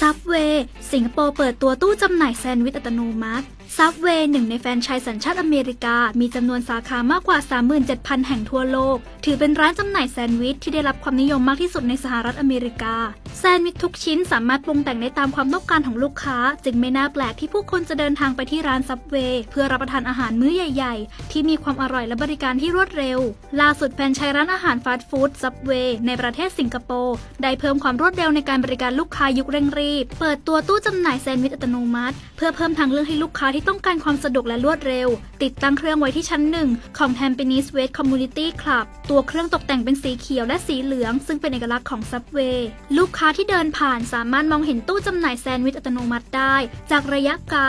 ซับเวย์ สิงคโปร์เปิดตัวตู้จำหน่ายแซนด์วิชอัตโนมัติซับเวย์หนึ่งในแฟรนไชส์สัญชาติอเมริกา มีจำนวนสาขามากกว่า 37,000 แห่งทั่วโลก ถือเป็นร้านจำหน่ายแซนด์วิชที่ได้รับความนิยมมากที่สุดในสหรัฐอเมริกา แซนด์วิชทุกชิ้นสามารถปรุงแต่งได้ตามความต้องการของลูกค้า จึงไม่น่าแปลกที่ผู้คนจะเดินทางไปที่ร้านซับเวย์เพื่อรับประทานอาหารมื้อใหญ่ ๆ ที่มีความอร่อยและบริการที่รวดเร็ว ล่าสุดแฟรนไชส์ร้านอาหารฟาสต์ฟู้ดซับเวย์ในประเทศสิงคโปร์ได้เพิ่มความรวดเร็วในการบริการลูกค้ายุคเร่งรีบ เปิดตัวตู้จำหน่ายแซนด์วิชอัตโนมัติ เพื่อเพิ่มทางเลือกให้ลูกค้าที่ต้องการความสะดวกและรวดเร็ว ติดตั้งเครื่องไว้ที่ชั้นหนึ่งของ Tampines West Community Club ตัวเครื่องตกแต่งเป็นสีเขียวและสีเหลือง ซึ่งเป็นเอกลักษณ์ของ Subway ลูกค้าที่เดินผ่านสามารถมองเห็นตู้จำหน่ายแซนด์วิชอัตโนมัติได้ จากระยะไกล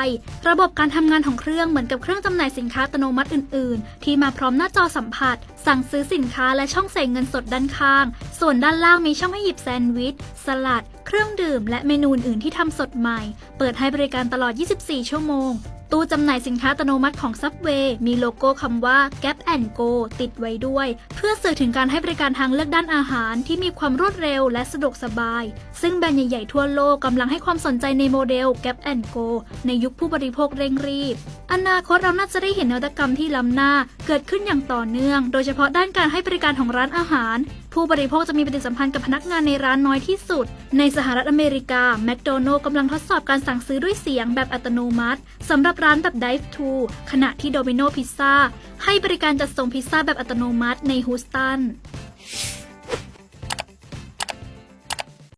ระบบการทำงานของเครื่องเหมือนกับเครื่องจำหน่ายสินค้าอัตโนมัติอื่น ๆ ที่มาพร้อมหน้าจอสัมผัส สั่งซื้อสินค้าและช่องใส่เงินสดด้านข้าง ส่วนด้านล่างมีช่องให้หยิบแซนด์วิช สลัด เครื่องดื่ม และเมนูอื่นที่ทำสดใหม่ เปิดให้บริการตลอด 24 ชั่วโมง ตู้จำหน่ายสินค้าอัตโนมัติของ Subway มีโลโก้คำว่า Gap and Go ติดไว้ด้วย เพื่อสื่อถึงการให้บริการทางเลือกด้านอาหารที่มีความรวดเร็วและสะดวกสบาย ซึ่งแบรนด์ใหญ่ๆทั่วโลกกำลังให้ความสนใจในโมเดล Gap and Go ในยุคผู้บริโภคเร่งรีบ อนาคตเราน่าจะได้เห็นนวัตกรรมที่ล้ำหน้า กิดขึ้นอย่างต่อเนื่อง โดยเฉพาะด้านการให้บริการของร้านอาหาร ผู้บริโภคจะมีปฏิสัมพันธ์กับพนักงานในร้านน้อยที่สุด ในสหรัฐอเมริกาแมคโดนัลล์กำลังทดสอบการสั่งซื้อด้วยเสียงแบบอัตโนมัติสำหรับร้านแบบ Dive to ขณะที่โดมิโนพิซซ่าให้บริการจัดส่งพิซซ่าแบบอัตโนมัติในฮูสตัน